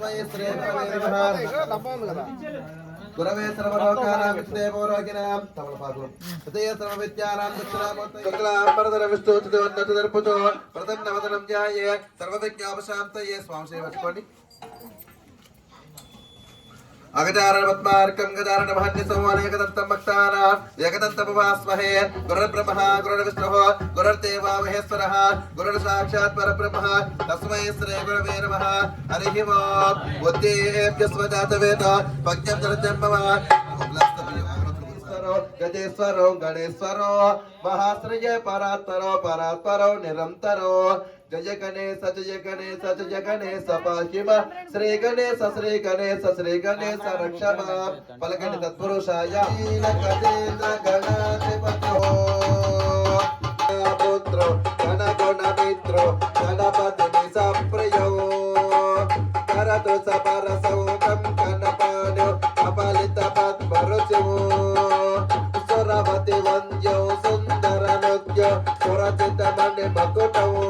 తస్మై శ్రీ గురవే సర్వలోకానాం విష్ణుదేవోరోగిణాం తమలపాకులం హృదయ సర్వ విద్యానాం దక్షిణామూర్తయే శుక్లాంబరధర సర్వవిజ్ఞాపశాంతయే స్వామి సేవ अगजारणपद्मार्कं गजारणभान्यसंवालेकदन्तं भक्तानां एकदन्तमुपास्महे गुरुर्ब्रह्मा, गुरुर्विष्णुः, गुरुर्देवा महेश्वरः, गुरुर्साक्षात् परब्रह्मः, तस्मै श्रीगुरवे नमः। हरिः ओम्। बुद्धिः स्वजातवेद भक्त्यं दर्जन्मवा పరాత్పరో గజేశ్వరో గణేశ్వరో మహాశ్రయ పరాత్పరో పరాత్పరో నిరంతరో. జయ గణేశ జయ గణేశ జయ గణేశ పాహిమ శ్రీ గణేశ శ్రీ గణేశ శ్రీ గణేశ రక్షమ. పలకండి తత్పురుషాయ. గజేంద్ర గణాధిపతో పుత్రో గణగుణ మిత్రో గణపతి సప్రియో. కరతు సపరసౌకం మణి మకుటవు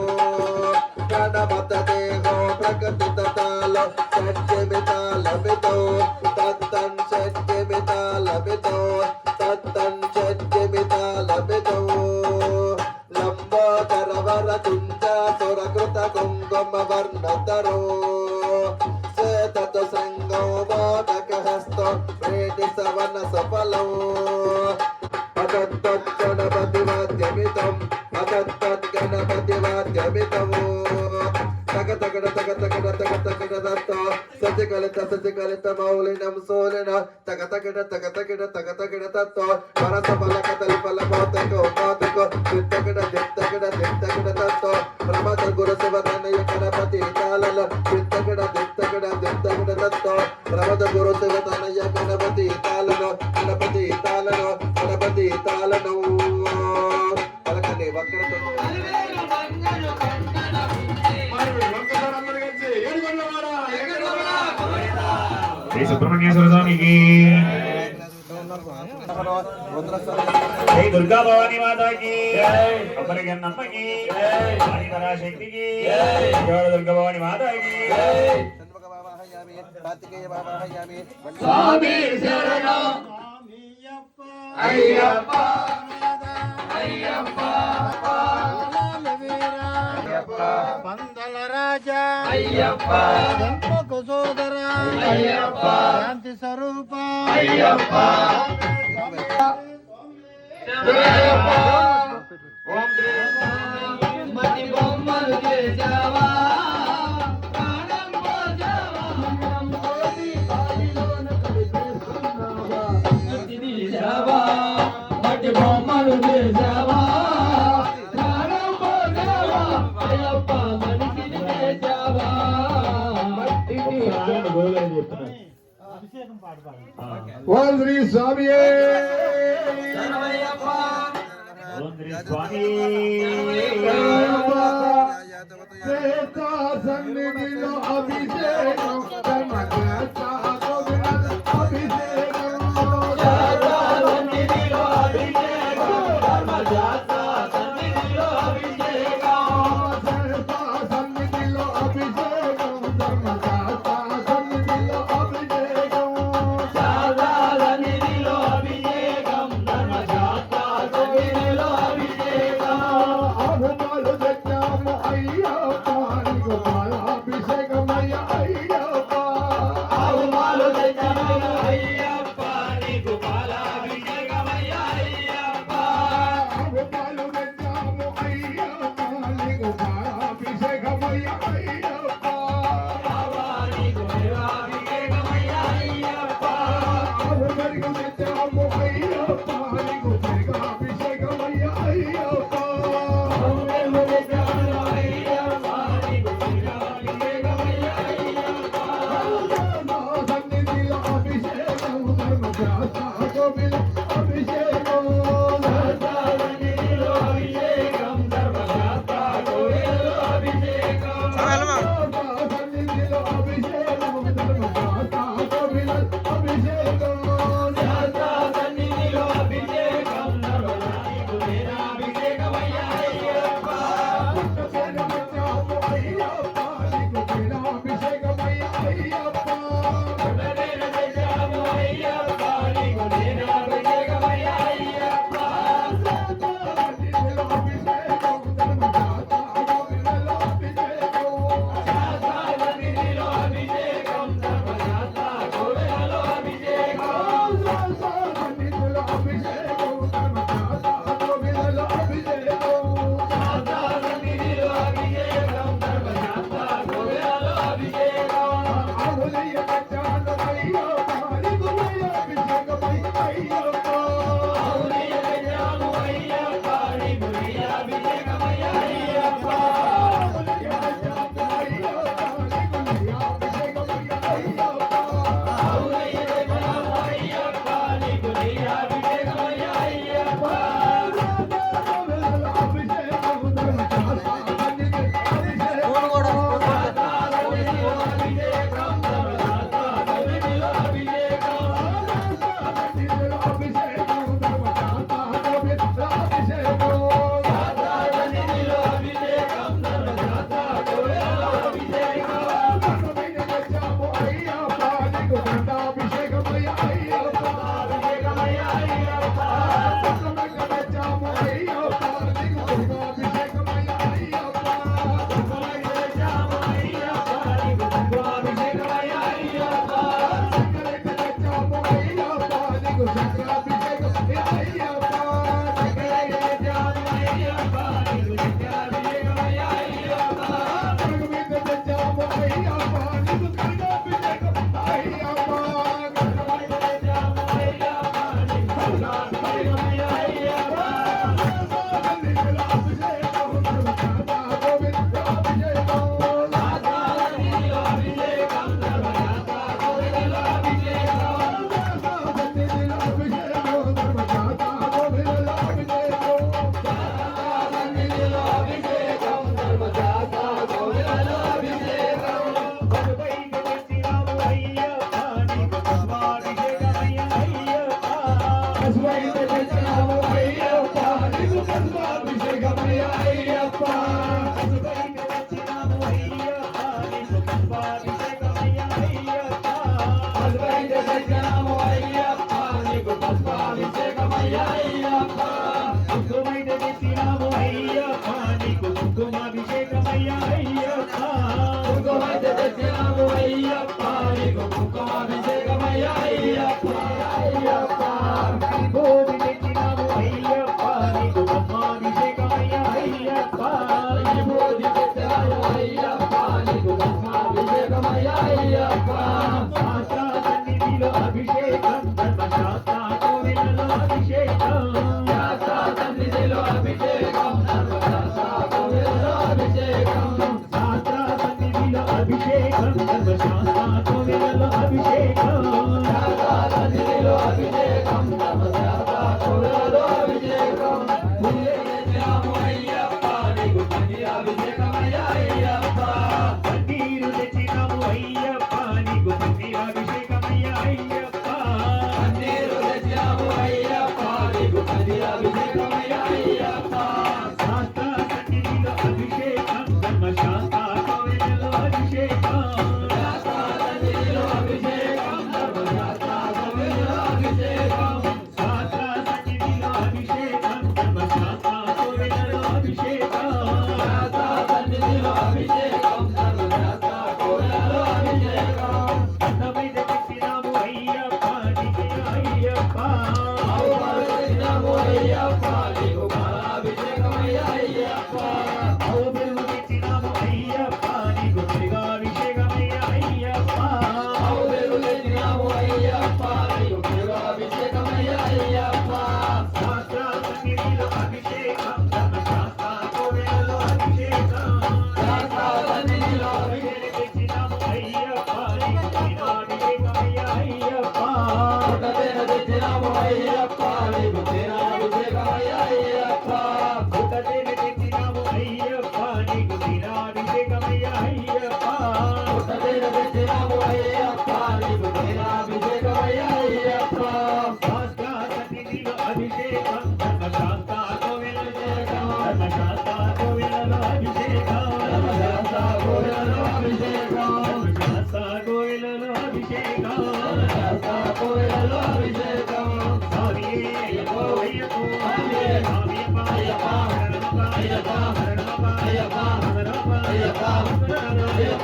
గణమత దేహో ప్రకటిత తాల షడ్జమితాల లభితో తత్తన్ షడ్జమితాల లభితో తత్తన్ షడ్జమితాల లభితో లంబోదర వర కుంజ సురకృత కుంకుమ వర్ణతరో సతికలిత సతికలిత మౌలినం సోలిన తగ తగడ తగ తగడ తగ తగడ తత్వ పరస బలక తలి బల మోతకో మోతకో దిత్తగడ దిత్తగడ దిత్తగడ తత్వ ప్రమద గురు శివతనయ గణపతి తాళల దిత్తగడ దిత్తగడ దిత్తగడ తత్వ ప్రమద గురు శివతనయ గణపతి తాళను గణపతి తాళను గణపతి తాళను పలకండి వక్రతో సుబ్రహ్మణ్యేశ్వర స్వామికి జై దుర్గా భవాని మాతాకి అప్పటి గన్నమ్మకి వాణి పరాశక్తికి జోడ దుర్గా భవాని మాతాకి శరణం అయ్యప్ప పందల రాజా అయ్యప్ప జన్మకు సోదర అయ్యప్ప శాంతి స్వరూప అయ్యప్ప ఓం శ్రీ స్వామి శరణయ్యప్ప ఓం శ్రీ స్వామి సన్నిధిలో అభిషేకం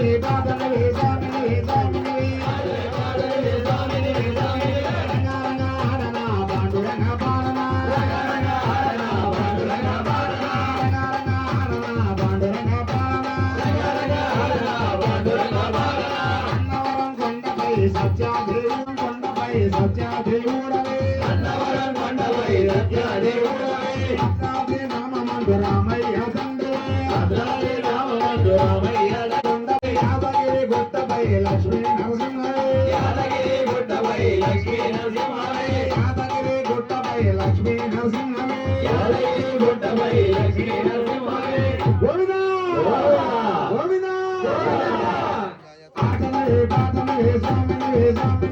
ఆటనవి పాటనవి స్వామినవి ఆటలే పాటలే స్వామిని స్వామిని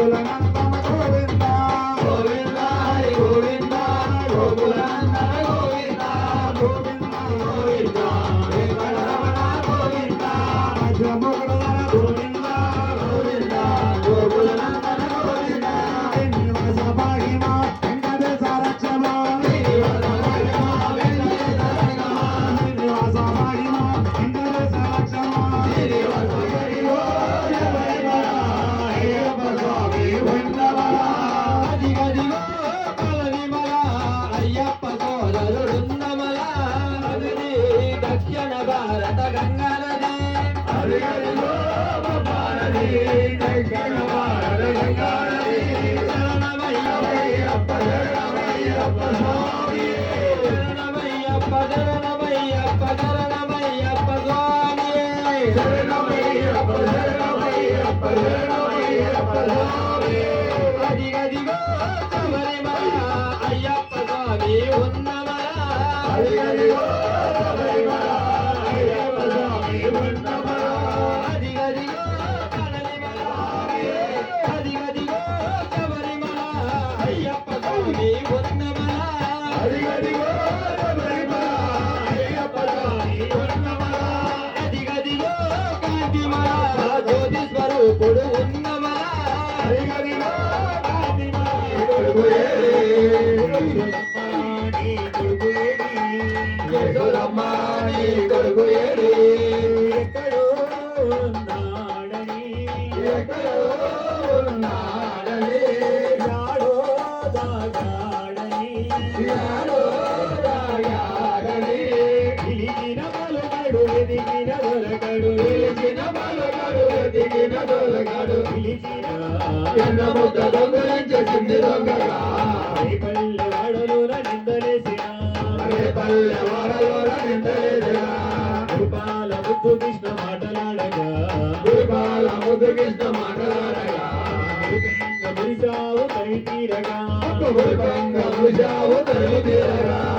Thank you. Hadi gelin. నిందలేసిన. గురుపాల ముద్దు కృష్ణ మాటలాడగా. గురుపాల ముద్దు కృష్ణ మాటలాడగా. మురిసావు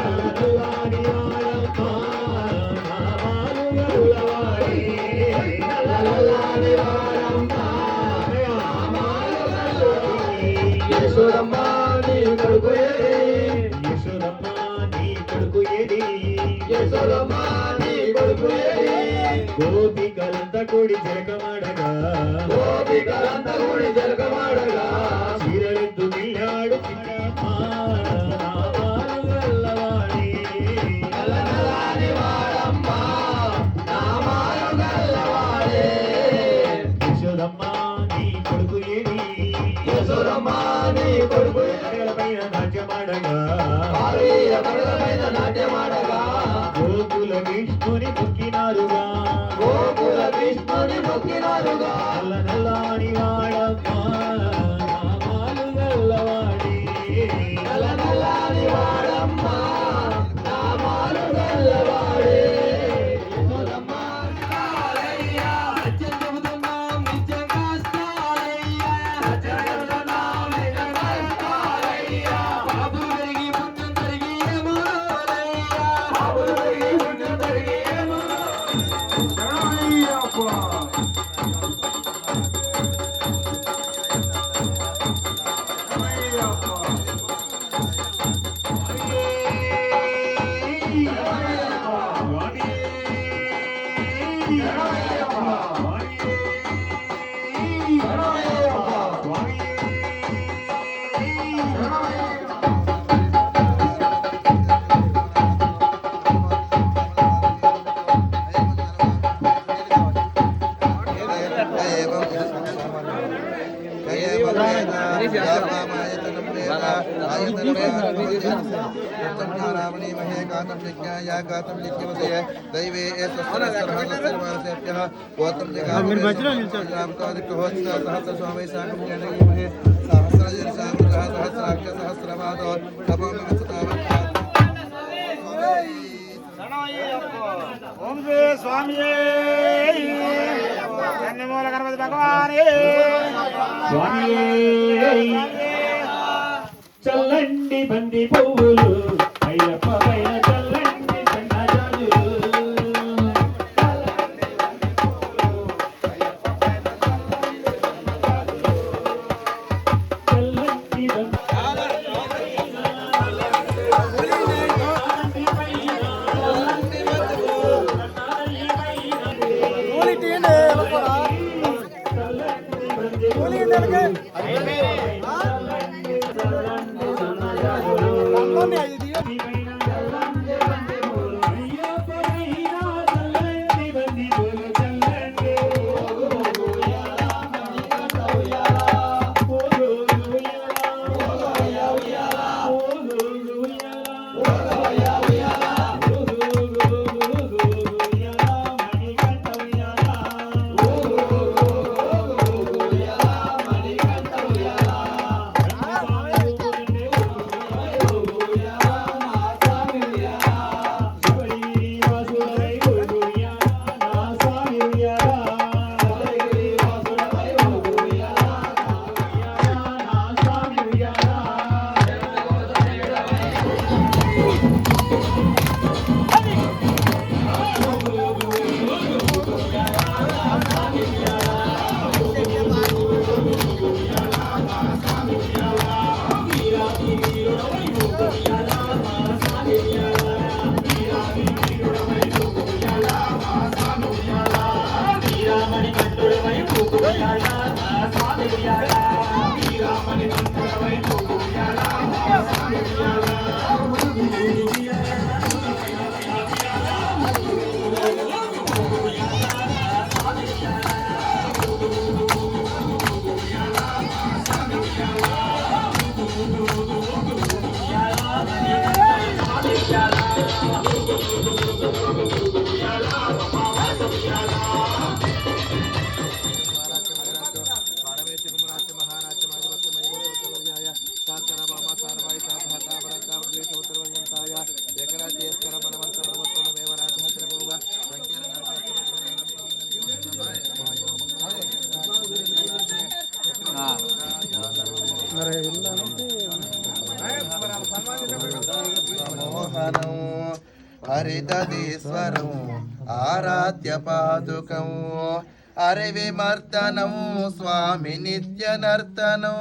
रामणीमहे गातं यज्ञाय गातं यज्ञवसे दैवे स्वस्तिरस्सर्वसर्वसेभ्यः गोत्रं जगामहे सहस्रस्वामी साकमहे सहस्रजनसामुद्रः सहस्राख्य सहस्रपादो तपोमि ఓం శ్రీ స్వామియే కన్యమూల గణపతి భగవానే స్వామియే చల్లండి బంది పువ్వులు समर्तनं, स्वामि नित्यनर्तनो।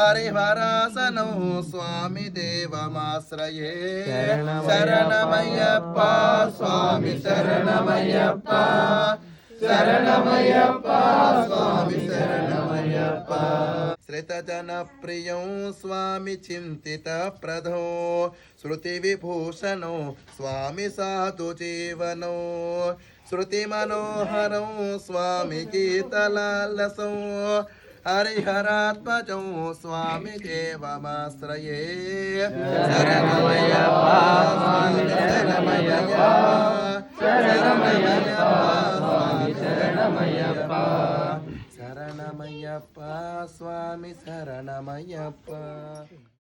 हरिहरासनौ, स्वामि देवमाश्रये। स्वामी स्वामि श्रितजन शरणमयप्पा स्वामि शरणमयप्पा श्रितजनप्रियौ, स्वामि चिन्तितप्रधो श्रुतिविभूषणो, स्वामि साधुजीवनो। శృతి మనోహరం స్వామి గీతలాలసం. హరిహరాత్మజం స్వామి దేవమాశ్రయే. శరణమయ్యప్ప శరణమయ్యప్ప. శరణమయ్యప్ప. శరణమయ్యప్ప స్వామి శరణమయ్యప్ప.